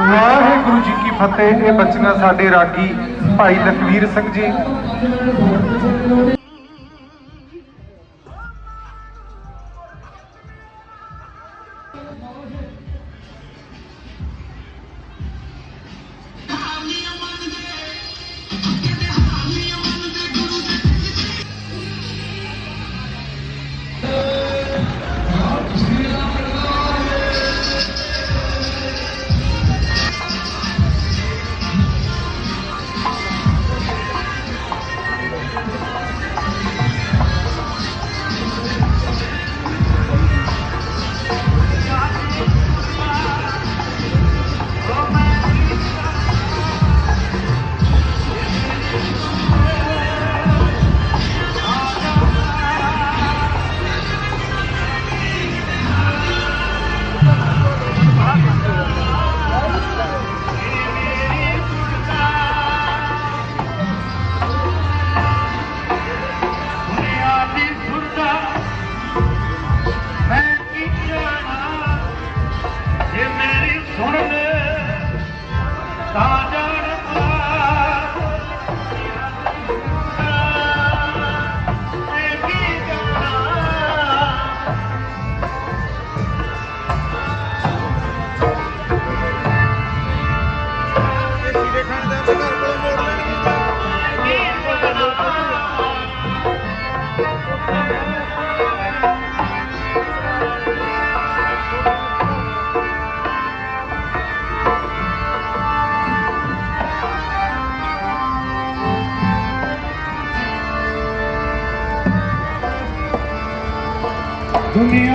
ਵਾਹਿਗੁਰੂ ਜੀ ਕੀ ਫਤਿਹ। ਇਹ ਬਚਨਾ ਸਾਡੇ ਰਾਗੀ ਭਾਈ ਲਖਵੀਰ ਸਿੰਘ ਜੀ। தொடர்ந்து Yeah.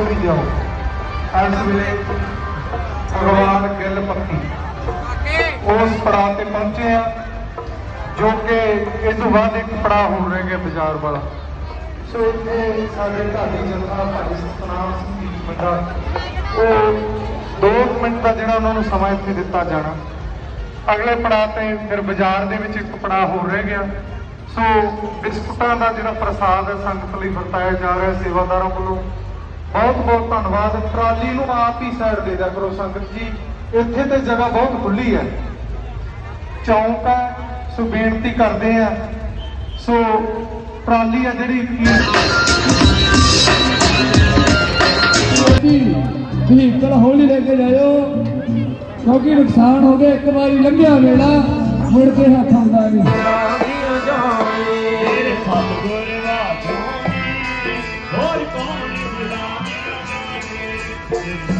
ਤੋਂ ਵੀ ਜਾਓ। ਇਸ ਵੇਲੇ ਭਗਵਾਨ ਗਿੱਲ ਪੱਤੀ ਉਸ ਪੜਾਅ ਤੇ ਪਹੁੰਚੇ ਆ, ਜੋ ਕਿ ਇਸ ਤੋਂ ਬਾਅਦ ਇੱਕ ਪੜਾਅ ਹੋ ਰਹਿ ਗਿਆ ਬਾਜ਼ਾਰ ਵਾਲਾ। ਸੋ ਇੱਥੇ ਸਾਡੇ ਢਾਡੀ ਜਨਤਾ, ਭਾਈ ਸਤਨਾਮ ਸਿੰਘ ਜੀ ਬੰਦਾ ਉਹ 2 ਮਿੰਟ ਦਾ ਜਿਹੜਾ ਉਹਨਾਂ ਨੂੰ ਸਮਾਂ ਇੱਥੇ ਦਿੱਤਾ ਜਾਣਾ। ਅਗਲੇ ਪੜਾਅ ਤੇ ਫਿਰ ਬਾਜ਼ਾਰ ਦੇ ਵਿੱਚ ਇੱਕ ਪੜਾਅ ਹੋ ਰਹਿ ਗਿਆ। ਸੋ ਬਿਸਕੁਟਾਂ ਦਾ ਜਿਹੜਾ ਪ੍ਰਸਾਦ ਹੈ, ਸੰਗਤ ਲਈ ਵਰਤਾਇਆ ਜਾ ਰਿਹਾ ਸੇਵਾਦਾਰਾਂ ਵੱਲੋਂ। ਬਹੁਤ ਬਹੁਤ ਧੰਨਵਾਦ। ਟਰਾਲੀ ਨੂੰ ਆਪ ਹੀ ਸਾਈਡ ਦੇ ਦਿਆ ਕਰੋ ਸੰਗਤ ਜੀ। ਇੱਥੇ ਤੇ ਜਗ੍ਹਾ ਬਹੁਤ ਖੁੱਲੀ ਹੈ। ਚੌਂਕ ਹੈ ਸੋ ਬੇਨਤੀ ਕਰਦੇ ਆ ਸੋ ਟਰਾਲੀ ਹੈ ਜਿਹੜੀ ਕੀ ਵਹੀਕਲ ਹੌਲੀ ਲੈ ਕੇ ਜਾਇਓ ਕਿਉਂਕਿ ਨੁਕਸਾਨ ਹੋ ਗਿਆ ਇੱਕ ਵਾਰੀ ਲੰਘਿਆ ਵੇਲਾ ਮੁੜ ਕੇ ਹੱਥ ਆਉਂਦਾ ਨਹੀਂ। 嗯